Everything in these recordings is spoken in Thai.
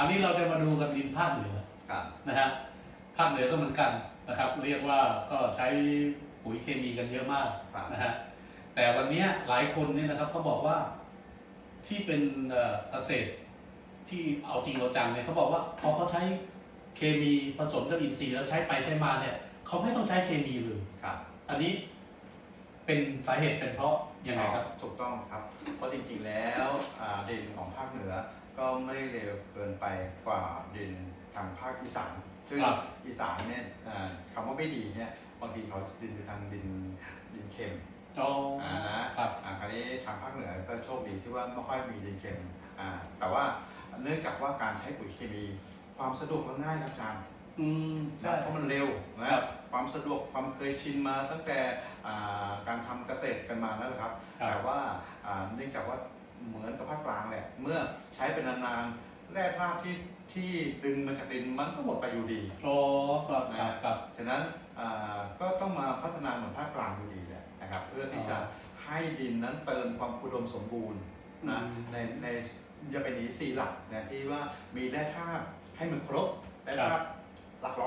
ราวนี้เราจะมาดูกันดินภาคเหนือครับนะฮะภาคเหนือก็เหมือนกันนะครับ เรียกว่าก็ใช้ปุ๋ยเคมีกันเยอะมากครับนะฮะแต่วันเนี้ยหลายคนเนี่ยนะครับเขาบอกว่าที่เป็นเอ่อเกษตรที่เอาจริงเอาจังเนี่ยเขาบอกว่าพอเขาใช้เคมีผสมกับอินทรีย์แล้วใช้ไปใช้มาเนี่ยเขาไม่ต้องใช้เคมีเลยครับ อันนี้ เป็นสาเหตุเป็นเพราะยังไงครับ ถูกต้องครับ เพราะจริงๆแล้วอ่าดินของภาคเหนือก็ไม่ได้เร็วเกินไปกว่าดินทางภาคอีสานซึ่งครับ อีสานเนี่ยอ่าคำว่าไม่ดีเนี่ยบางทีเขาดินไปทางดินดินเค็มอ๋ออ่านะครับ อ่าคราวนี้ทางภาคเหนือก็โชคดีที่ว่าไม่ค่อยมีดินเค็มอ่าแต่ว่าเนื่องจากว่าการใช้ปุ๋ยเคมีความสะดวกและง่ายครับอาจารย์ อืมใช่นะเพราะมันเร็วนะครับ ความสะดวกความเคยชินมาตั้งแต่อ่าการทำเกษตรกันมานั่นแหละครับ ครับ แต่ว่าอ่าเนื่องจากว่าเหมือนกับภาคกลางแหละเมื่อใช้เป็นนานๆแร่ธาตุที่ที่ดึงมาจากดินมันก็หมดไปอยู่ดีอ๋อครับครับครับ ฉะนั้นอ่าก็ต้องมาพัฒนาเหมือนภาคกลางอยู่ดีแหละนะครับเพื่อที่จะให้ดินนั้นเติมความอุดมสมบูรณ์นะอืมในในจะเป็นอีสี่หลักนะที่ว่ามีแร่ธาตุให้มันครบแร่ธาตุหลักร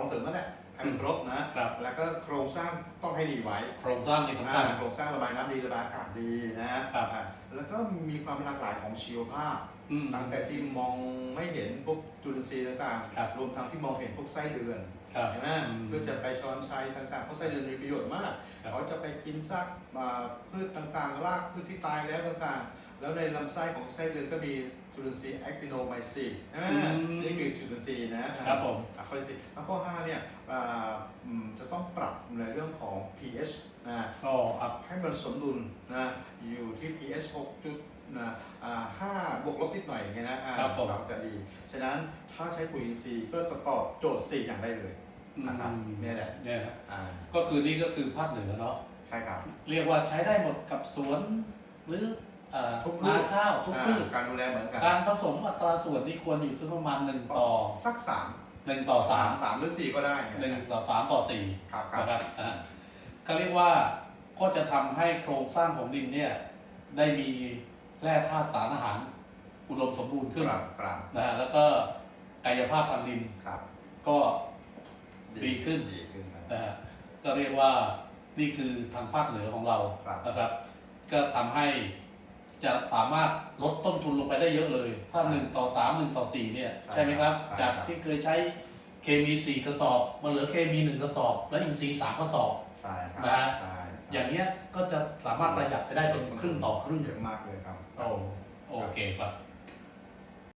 องเสริมนั่นแหละให้มันครบนะ ครับ แล้วก็โครงสร้างต้องให้ดีไว้โครงสร้างนี่สำคัญ อ่าโครงสร้างระบายน้ำดีระบายอากาศดีนะฮะครับ อ่าแล้วก็มีความหลากหลายของชีวภาพ อืม ตั้งแต่ที่มองไม่เห็นพวกจุลินทรีย์ต่างครับ ๆ รวมทั้งที่มองเห็นพวกไส้เดือนครับ ใช่ไหมอืมเพื่อจะไปช้อนชัยต่างๆพวกไส้เดือนมีประโยชน์มาก ครับ เขาจะไปกินซากอ่าพืชต่างๆ รากพืชที่ตายแล้วต่างๆ แล้วในลำไส้ของไส้เดือนก็มีจุลินทรีย์แอคติโนไมซีนอืมนี่คือจุ ลินทรีย์นะครับผม อะข้อที่สี่แล้วข้อห้าเนี่ยอ่าอืมจะต้องปรับในเรื่องของ pH นะอ๋อครับ ให้มันสมดุลนะอยู่ที่ pH 6จุดนะอ่าห้าบวกลบนิดหน่อยอย่างเงี้ยนะอ่าครับผม เราจะดี ฉะนั้นถ้าใช้ปุ๋ยอินทรีย์ก็จะตอบโจทย์สี่อย่างได้เลยนะครับอืมเนี่ยแหละเนี่ยฮะอ่าก็คือนี่ก็คือภาคเหนือเนาะใช่ครับ เรียกว่าใช้ได้หมดกับสวน หรือ เอ่อทุกพืช นาข้าวทุกพืช อ่าการดูแลเหมือนกันการผสมอัตราส่วนนี่ควรอยู่ที่ประมาณหนึ่งต่อสักสามหนึ่งต่อสามสามหรือสี่ก็ได้เนี่ยหนึ่งต่อสามต่อสี่ครับครับนะครับอ่าก็เรียกว่าก็จะทำให้โครงสร้างของดินเนี่ยได้มีแร่ธาตุสารอาหาร อุดมสมบูรณ์ขึ้นครับครับนะฮะแล้วก็กายภาพทางดินครับก็ดีขึ้นดีขึ้นครับนะฮะก็เรียกว่านี่คือทางภาคเหนือของเราครับนะครับ ก็ทำให้ จะสามารถลดต้นทุนลงไปได้เยอะเลย ถ้าหนึ่งต่อสามหนึ่งต่อสี่เนี่ยใช่ใช่ไหมครับ ใช่จากครับที่เคยใช้เคมีสี่กระสอบมาเหลือเคมีหนึ่งกระสอบ แล้วอินทรีย์สามกระสอบ ใช่ครับนะฮะใช่อย่างเนี้ยก็จะสามารถประหยัดไปได้เป็นครึ่งต่อครึ่งเยอะมากเลยครับ โอ้โอเคครับ